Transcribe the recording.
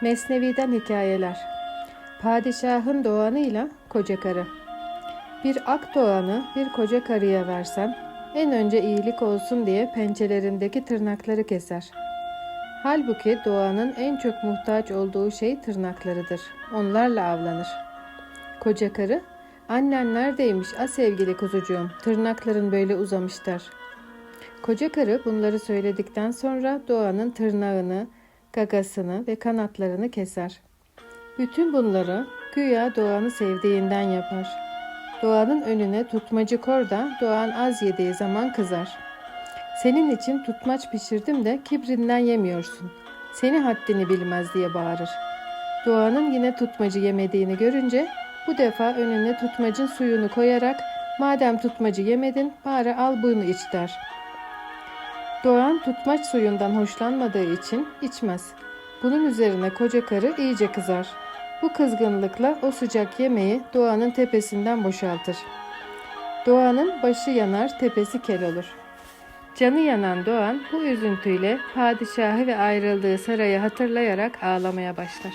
Mesnevi'den hikayeler. Padişahın doğanıyla koca karı. Bir ak doğanı bir koca karıya versen, en önce iyilik olsun diye pençelerindeki tırnakları keser. Halbuki doğanın en çok muhtaç olduğu şey tırnaklarıdır. Onlarla avlanır. Koca karı, annen neredeymiş a sevgili kuzucuğum, tırnakların böyle uzamış der. Koca karı bunları söyledikten sonra doğanın tırnağını, gagasını ve kanatlarını keser. Bütün bunları güya doğanı sevdiğinden yapar. Doğanın önüne tutmacı kor da doğan az yediği zaman kızar. Senin için tutmaç pişirdim de kibrinden yemiyorsun. Seni haddini bilmez diye bağırır. Doğanın yine tutmacı yemediğini görünce bu defa önüne tutmacın suyunu koyarak madem tutmacı yemedin bari al bunu iç der. Doğan tutmaç suyundan hoşlanmadığı için içmez. Bunun üzerine koca karı iyice kızar. Bu kızgınlıkla o sıcak yemeği Doğan'ın tepesinden boşaltır. Doğan'ın başı yanar, tepesi kel olur. Canı yanan Doğan bu üzüntüyle padişahı ve ayrıldığı sarayı hatırlayarak ağlamaya başlar.